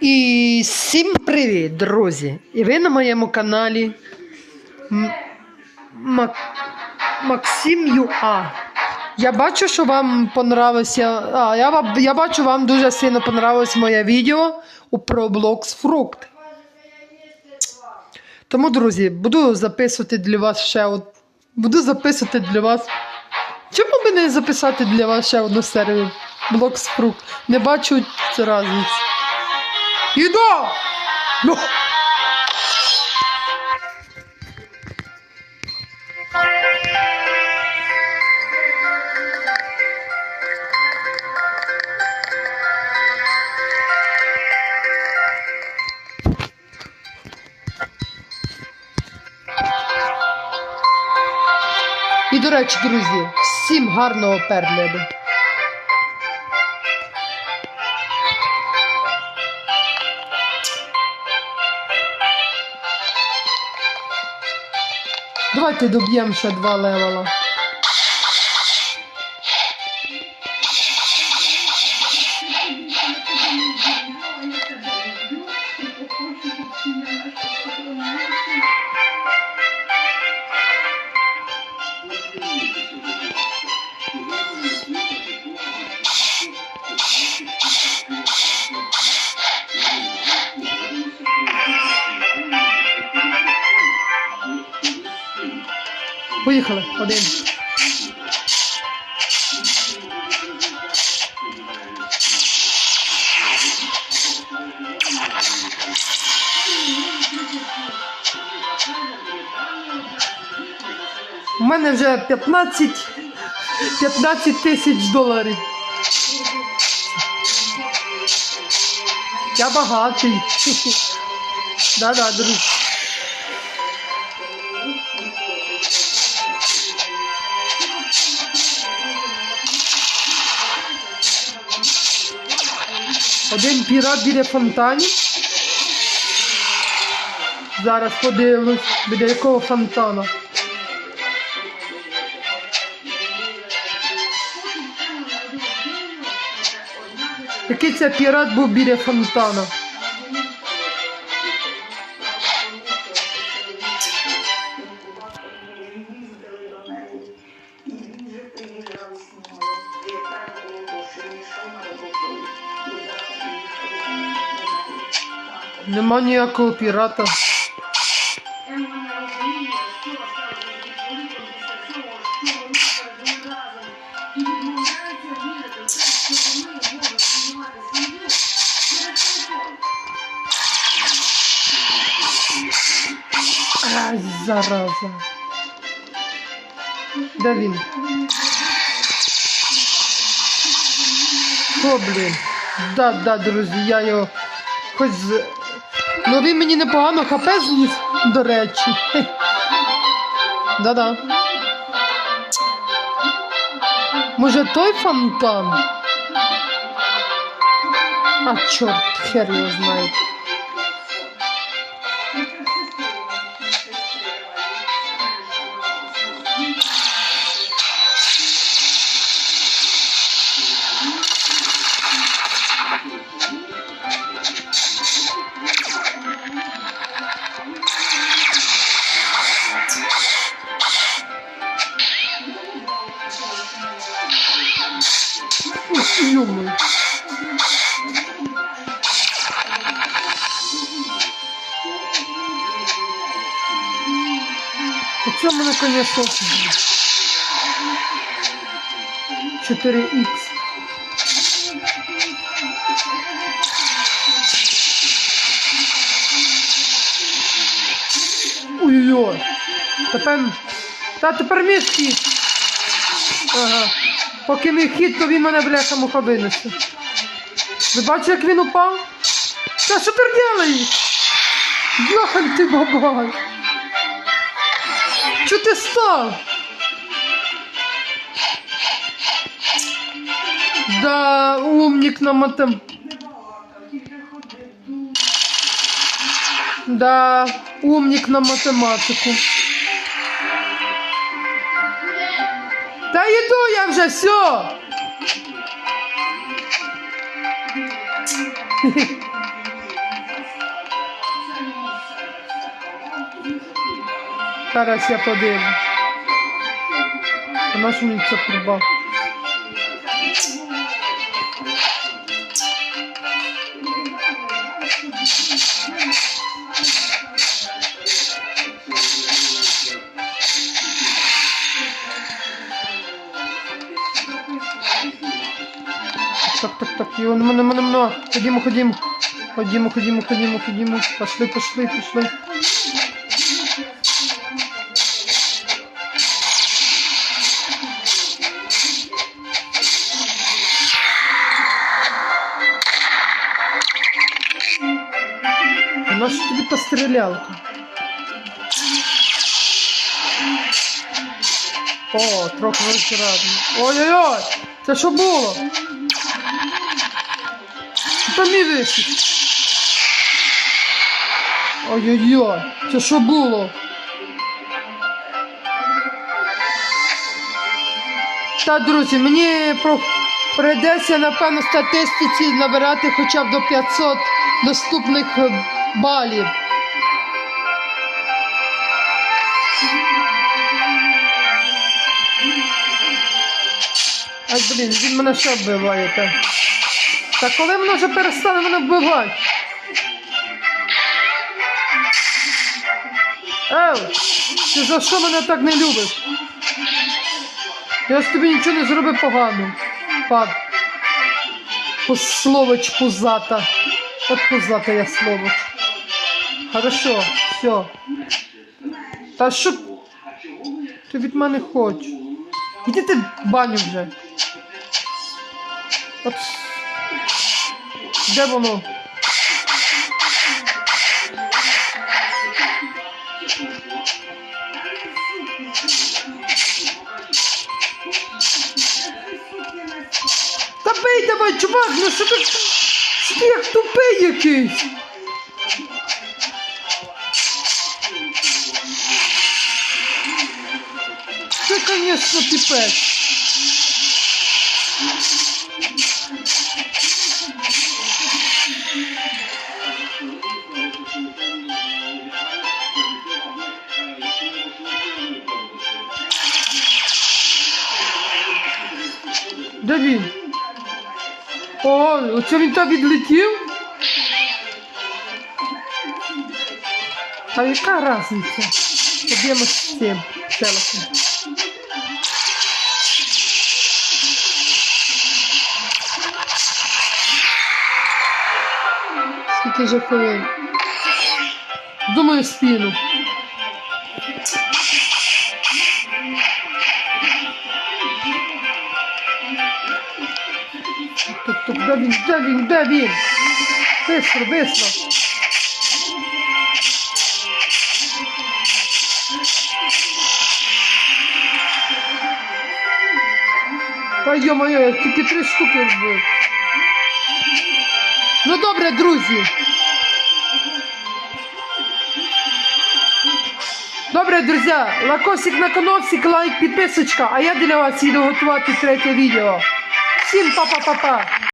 І всім привіт, друзі! І ви на моєму каналі Мак- Максим Юа. Я бачу, що вам понравилося. А, я, я бачу, вам дуже сильно понравилось моє відео у Roblox Fruit. Тому, друзі, буду записувати для вас ще од... Буду записувати для вас. Чому би не записати для вас ще одну серію Blocks Fruit? Не бачу разниці. Іду! Ну. І, до речі, друзі, всім гарного перегляду. Давайте доб'ємо ще два левела. Поїхали. Один. У мене вже 15, 15 тисяч доларів. Я багатий. Да-да, друзі. Один пірат біля фонтані. Зараз подивлюсь, біля якого фонтана. Який це пірат був біля фонтана? сім'ю через телефон. Ай, зараза. Де він? О, блін. Да, да, друзі, я його хоч з. Ну він мені непогано хп зніс, до речі. Да-да. Може той фонтан? А, чорт, хер його знає. Ё-моё. Оце в мене, конечно, 4х. Ой-ой-ой. Тепер. Та тепер хід. Ага. Поки мій хід, то він мене бляха муха винесе. Ви бачите, як він упав? Та що ти робиш? Йохан ти бабай. Чого ти став? Да, умник на матем. Да, умник на математику. йду я вже все. Зараз я подивлюсь. Вона ж мені це прибав. Так, так, так, його нема, нема, нема. Ходімо, ходімо. Ходімо, ходімо, ходімо, ходімо. Пошли, пошли, пошли. А тобі та стрілялка? О, трохи розрадно. Ой-ой-ой! Це що було? Та мій висить. Ой-ой-ой, це що було? Та, друзі, мені прийдеться, напевно, статистиці набирати хоча б до 500 доступних е, балів. Ай, блін, він мене ще вбиває, так. Та коли воно вже перестане мене вбивати? Ев, ти за що мене так не любиш? Я ж тобі нічого не зробив погано. Пад. Словоч пузата. От пузата я словоч. Хорошо, все. Та що ти від мене хочеш? Іди ти в баню вже. От. Де воно? Та бий давай, чувак, ну що ти? Що ти тупий якийсь? Це, звісно, піпець. Де він? О, оце він так відлетів? Та яка різниця? Поб'ємо з цим челиком. Скільки же хвилин? Думаю, спину. Тук, тук, де він, де він, де він? Бистро, бистро. Та йо-моє, тільки три штуки вбив. Ну добре, друзі. Добре, друзі, лакосик на каналсик, лайк, підписочка, а я для вас їду готувати третє відео. Всім па-па-па-па.